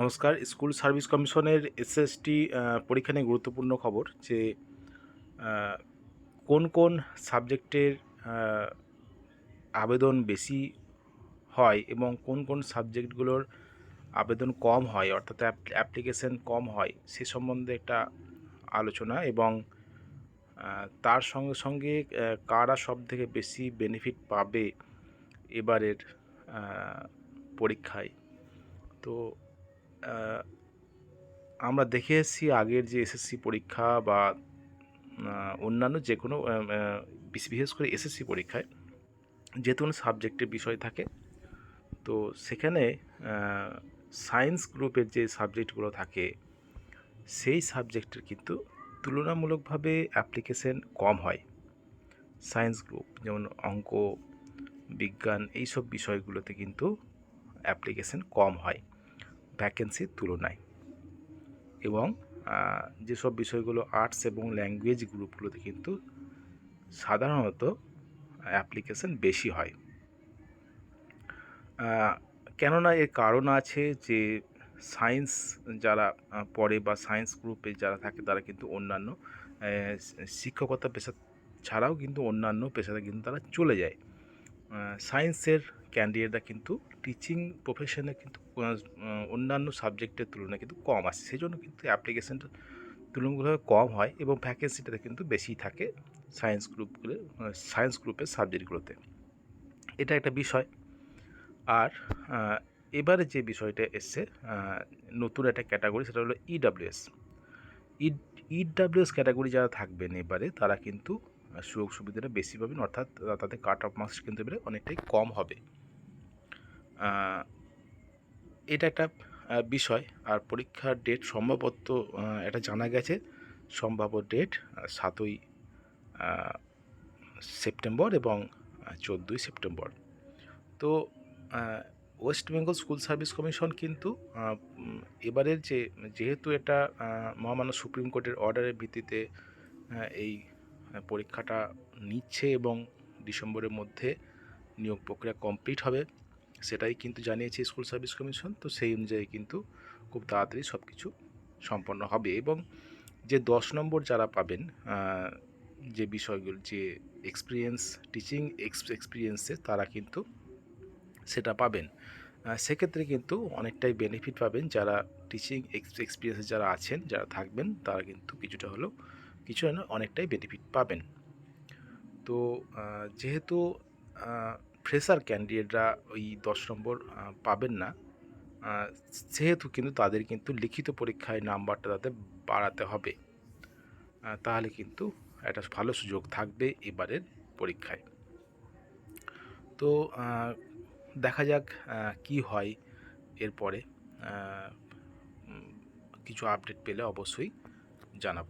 নমস্কার। School service কমিশনের SST পরীক্ষা নিয়ে গুরুত্বপূর্ণ খবর যে কোন কোন সাবজেক্টের আবেদন বেশি হয় এবং কোন কোন সাবজেক্টগুলোর আবেদন কম হয়, অর্থাৎ অ্যাপ্লিকেশন কম হয়, সে সম্বন্ধে একটা আলোচনা এবং তার সঙ্গে সঙ্গে কারা সব থেকে বেশি বেনিফিট পাবে এবারের পরীক্ষায়? তো আমরা দেখে এসেছি আগের যে এসএসসি পরীক্ষা বা অন্যান্য যে কোনো বিশেষ করে এসএসসি পরীক্ষায় যে কোনো সাবজেক্টের বিষয় থাকে। তো সেখানে সায়েন্স গ্রুপের যে সাবজেক্টগুলো থাকে, সেই সাবজেক্টের কিন্তু তুলনামূলকভাবে অ্যাপ্লিকেশন কম হয়। সায়েন্স গ্রুপ যেমন অঙ্ক, বিজ্ঞান, এইসব বিষয়গুলোতে কিন্তু অ্যাপ্লিকেশন কম হয়। ভ্যাকেন্সির তুলনায়। এবং যেসব বিষয়গুলো আর্টস এবং ল্যাঙ্গুয়েজ গ্রুপগুলোতে কিন্তু সাধারণত অ্যাপ্লিকেশন বেশি হয়। কেননা এর কারণ আছে যে সায়েন্স যারা পড়ে বা সায়েন্স গ্রুপে যারা থাকে তারা কিন্তু অন্যান্য শিক্ষকতা পেশা ছাড়াও কিন্তু অন্যান্য পেশাতে কিন্তু তারা চলে যায়। সায়েন্সের ক্যান্ডিডেটরা কিন্তু টিচিং প্রফেশনে কিন্তু অন্যান্য সাবজেক্টের তুলনায় কিন্তু কম আসে। সেই জন্য কিন্তু অ্যাপ্লিকেশনটা তুলনামূলকভাবে কম হয় এবং ভ্যাকেন্সিটা কিন্তু বেশি থাকে সায়েন্স গ্রুপগুলো সায়েন্স গ্রুপের সাবজেক্টগুলোতে এটা একটা বিষয়। আর এবারে যে বিষয়টা এসছে নতুন একটা ক্যাটাগরি সেটা হলো ইডাব্লিউএস ইডাব্লিউএস ক্যাটাগরি যারা থাকবেন এবারে, তারা কিন্তু সুযোগ সুবিধাটা বেশি পাবেন, অর্থাৎ তাদের কাট অফ মার্কস কিন্তু এবারে অনেকটাই কম হবে। এটা একটা বিষয়। আর পরীক্ষার ডেট সম্ভবত এটা জানা গেছে, সম্ভাব্য ডেট সাতই সেপ্টেম্বর এবং চোদ্দোই সেপ্টেম্বর। তো West Bengal school service commission কিন্তু এবারের যে, যেহেতু এটা মহামান্য সুপ্রিম কোর্টের অর্ডারের ভিত্তিতে এই পরীক্ষাটা নিচ্ছে এবং ডিসেম্বরের মধ্যে নিয়োগ প্রক্রিয়া কমপ্লিট হবে, সেটাই কিন্তু জানিয়েছে স্কুল সার্ভিস কমিশন। তো সেই অনুযায়ী কিন্তু খুব তাড়াতাড়ি সব কিছু সম্পন্ন হবে এবং যে দশ নম্বর যারা পাবেন যে বিষয়গুলো, যে এক্সপিরিয়েন্স টিচিং এক্সপিরিয়েন্সে তারা কিন্তু সেটা পাবেন। সেক্ষেত্রে কিন্তু অনেকটাই বেনিফিট পাবেন যারা টিচিং এক্সপিরিয়েন্সে যারা আছেন, যারা থাকবেন, তারা কিন্তু কিছুটা হলেও কিছু না অনেকটাই বেনিফিট পাবেন। তো যেহেতু ফ্রেশার ক্যান্ডিডেটরা ওই দশ নম্বর পাবেন না সেহেতু কিন্তু তাদের কিন্তু লিখিত পরীক্ষায় নাম্বারটা তাদের বাড়াতে হবে। তাহলে কিন্তু একটা ভালো সুযোগ থাকবে এবারের পরীক্ষায়। তো দেখা যাক কি হয় এরপরে কিছু আপডেট পেলে অবশ্যই জানাব।